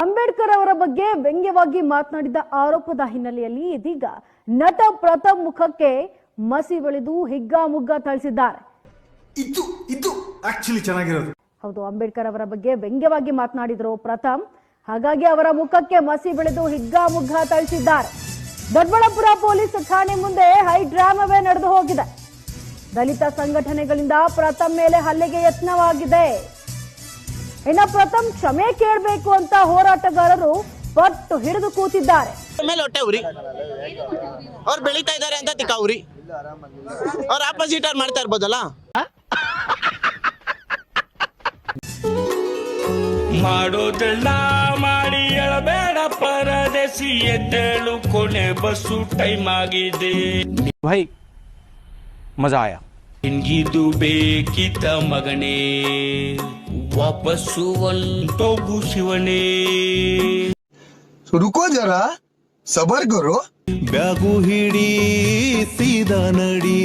ಅಂಬೇಡ್ಕರ್ ಅವರ ಬಗ್ಗೆ ವ್ಯಂಗ್ಯವಾಗಿ ಮಾತನಾಡಿದ ಆರೋಪದ ಹಿನ್ನೆಲೆಯಲ್ಲಿ ಇದೀಗ ನಟ ಪ್ರಥಮ್ ಮುಖಕ್ಕೆ ಮಸಿ ಬೆಳೆದು ಹಿಗ್ಗಾಮುಗ್ಗಾ ಥಳಿಸಿದ್ದಾರೆ. ಇದು ಇದು ಆಕ್ಚುಲಿ ಚೆನ್ನಾಗಿರೋದು. ಹೌದು ಅಂಬೇಡ್ಕರ್ ಅವರ ಬಗ್ಗೆ ವ್ಯಂಗ್ಯವಾಗಿ ಮಾತನಾಡಿದ್ರು ಪ್ರಥಮ್. ಹಾಗಾಗಿ ಅವರ ಮುಖಕ್ಕೆ ಮಸಿ ಬೆಳೆದು ಹಿಗ್ಗಾಮುಗ್ಗಾ ತಳಿಸಿದ್ದಾರೆ. ದೊಡ್ಡಬಳ್ಳಾಪುರ ಪೊಲೀಸ್ ಠಾಣೆ ಮುಂದೆ ಹೈ ಡ್ರಾಮವೇ ನಡೆದು ಹೋಗಿದೆ. ದಲಿತ ಸಂಘಟನೆಗಳಿಂದ ಪ್ರಥಮ್ ಮೇಲೆ ಹಲ್ಲೆಗೆ ಯತ್ನವಾಗಿದೆ. ಇನ್ನ ಪ್ರಥಮ್ ಕ್ಷಮೆ ಕೇಳಬೇಕು ಅಂತ ಹೋರಾಟಗಾರರು ಪಟ್ಟು ಹಿಡಿದು ಕೂತಿದ್ದಾರೆ. ಮೇಲೆ ಹೊಟ್ಟೆ ಉರಿ. ಅವ್ರು ಬೆಳೀತಾ ಇದಾರೆ ಅಂತ ತಿಕ್ಕ ಉರಿ. ಅವ್ರ ಆಪೋಸಿಟ್ ಅವ್ರು ಮಾಡ್ತಾ ಇರ್ಬೋದಲ್ಲ? ಮಾಡೋದೆಲ್ಲ ಮಾಡಿ ಎಳಬೇಡ ಪರದೆಸಿ ಎದ್ದೇಳು ಕೊನೆ ಬಸ್ಸು ಟೈಮ್ ಆಗಿದೆ भाई मजा आया ನಿನ್ಗಿದು ಬೇಕಿತ ಮಗನೇ ವಾಪಸ್ಸು ಒಂಟೋಗು ಶಿವನೇ रुको जरा ಸಬರ್ಗರು. ಬ್ಯಾಗು ಹಿಡಿಸಿದ ನಡಿ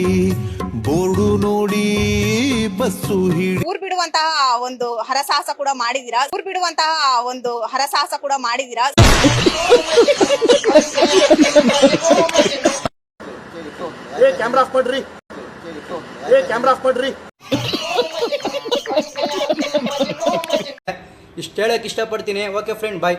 ಬೋರ್ಡು ನೋಡಿ ಬಸ್ಸು ಹಿಡಿ. ಊರ್ ಬಿಡುವಂತಹ ಒಂದು ಹರಸಾಹಸ ಕೂಡ ಮಾಡಿದೀರಾ? ಊರ್ ಬಿಡುವಂತಹ ಒಂದು ಹರಸಾಹಸ ಕೂಡ ಮಾಡಿದಿರಾ? ಏ ಕ್ಯಾಮ್ರಾ ಮಾಡ್ರಿ. ಕ್ಯಾಮ್ರಾ ಮಾಡ್ರಿ. ಇಷ್ಟಪಡ್ತೀನಿ. Okay friend bye